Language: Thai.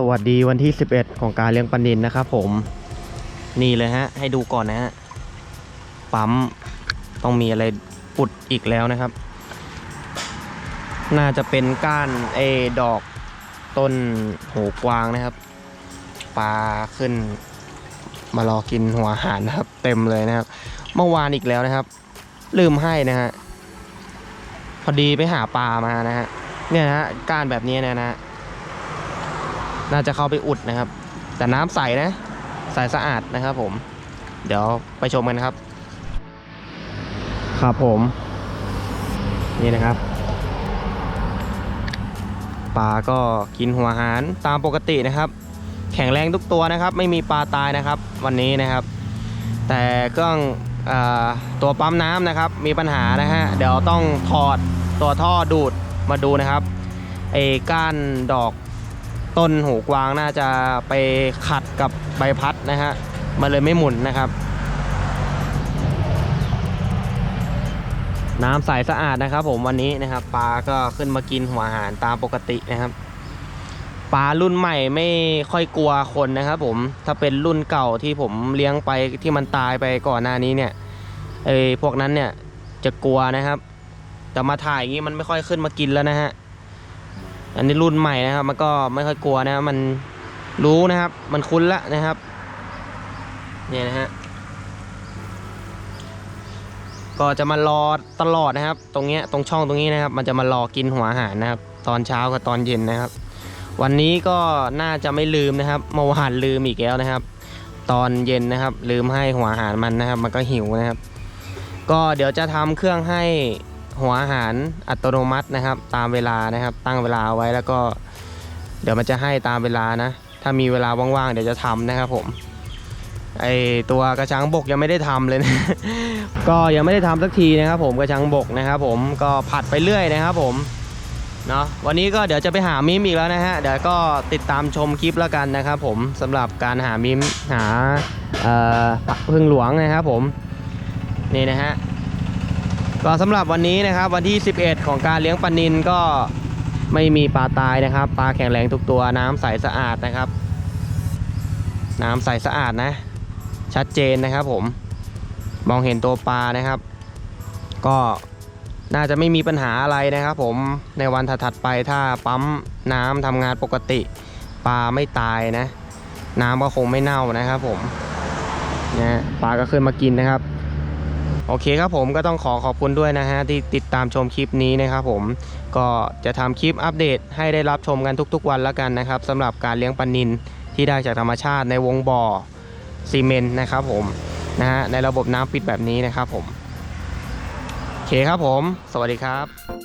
สวัสดีวันที่ 11 ของการเลี้ยงปลานินนะครับผม นี่เลยฮะ ให้ดูก่อนนะฮะ ปั๊ม ต้องมีอะไรปุดอีกแล้วนะครับ น่าจะเป็นก้านเอดอกต้นโหกวางนะครับ ปลาขึ้น มารอกินหัวอาหารนะครับ เต็มเลยนะครับ เมื่อวานอีกแล้วนะครับ ลืมให้นะฮะ พอดีไปหาปลามานะฮะ เนี่ยนะฮะก้านแบบนี้นะฮะ น่าจะเข้าไปอุดนะครับ แต่น้ำใสนะใสสะอาดนะครับผม เดี๋ยวไปชมกันครับ ครับผม นี่นะครับปลาก็กินหัวหารตามปกตินะครับ แข็งแรงทุกตัวนะครับ ไม่มีปลาตายนะครับ วันนี้นะครับ แต่เครื่องอตัวปั๊มน้ำนะครับ มีปัญหานะฮะเดี๋ยวต้องถอดตัวท่อดูดมาดูนะครับไอ้ก้านดอก ต้นหูกวางน่าจะไปขัดกับใบพัดนะฮะมันเลยไม่หมุนนะครับ น้ำใสสะอาดนะครับ ผมวันนี้นะครับปลาก็ขึ้นมากินหัวอาหารตามปกตินะครับปลารุ่นใหม่ไม่ค่อยกลัวคนนะครับผมถ้าเป็นรุ่นเก่าที่ผมเลี้ยงไปที่มันตายไปก่อนหน้านี้เนี่ยไอ้พวกนั้นเนี่ยจะกลัวนะครับ แต่มาถ่ายอย่างนี้มันไม่ค่อยขึ้นมากินแล้วนะฮะ อันนี้รุ่นใหม่นะครับ มันก็ไม่ค่อยกลัวนะมันรู้นะครับ มันคุ้นละนะครับ เนี่ยนะฮะก็จะมารอตลอดนะครับ ตรงเนี้ยตรงช่องตรงนี้นะครับ มันจะมารอกินหัวอาหารนะครับ ตอนเช้ากับตอนเย็นนะครับ วันนี้ก็น่าจะไม่ลืมนะครับเมื่อวานลืมอีกแล้วนะครับ ตอนเย็นนะครับ ลืมให้หัวอาหารมันนะครับ มันก็หิวนะครับ ก็เดี๋ยวจะทำเครื่องให้ หัวอาหารอัตโนมัตินะครับ ตามเวลานะครับ ตั้งเวลาไว้แล้วก็ เดี๋ยวมันจะให้ตามเวลานะ ถ้ามีเวลาว่างๆเดี๋ยวจะทำนะครับผมไอตัวกระชังบกยังไม่ได้ทำเลยนะก็ยังไม่ได้ทำสักทีนะครับ ผมกระชังบกนะครับผมก็ผัดไปเรื่อยนะครับ ผมเนาะวันนี้ก็เดี๋ยวจะไปหามิมอีกแล้วนะฮะเดี๋ยวก็ติดตามชมคลิปแล้วกันนะครับ ผมสำหรับการหามิมหาเอ่อพึ่งหลวงนะครับ ผมนี่นะฮะ ก็สำหรับวันนี้นะครับวันที่ 11 ของการเลี้ยงปลานินก็ไม่มีปลาตายนะครับ ปลาแข็งแรงทุกตัวน้ำใสสะอาดนะครับ น้ำใสสะอาดนะ ชัดเจนนะครับผมมองเห็นตัวปลานะครับ ก็น่าจะไม่มีปัญหาอะไรนะครับ ผมในวันถัดๆไปถ้าปั๊มน้ำทำงานปกติ ปลาไม่ตายนะ น้ำก็คงไม่เน่านะครับ ผมนะปลาก็ขึ้นมากินนะครับ โอเคครับผมก็ต้องขอขอบคุณด้วยนะฮะที่ติดตามชมคลิปนี้นะครับผมก็จะทำคลิปอัปเดตให้ได้รับชมกันทุกๆวันแล้วกันนะครับสำหรับการเลี้ยงปลานินที่ได้จากธรรมชาติในวงบ่อซีเมนต์นะครับผมนะฮะในระบบน้ำปิดแบบนี้นะครับผมโอเคครับผม สวัสดีครับ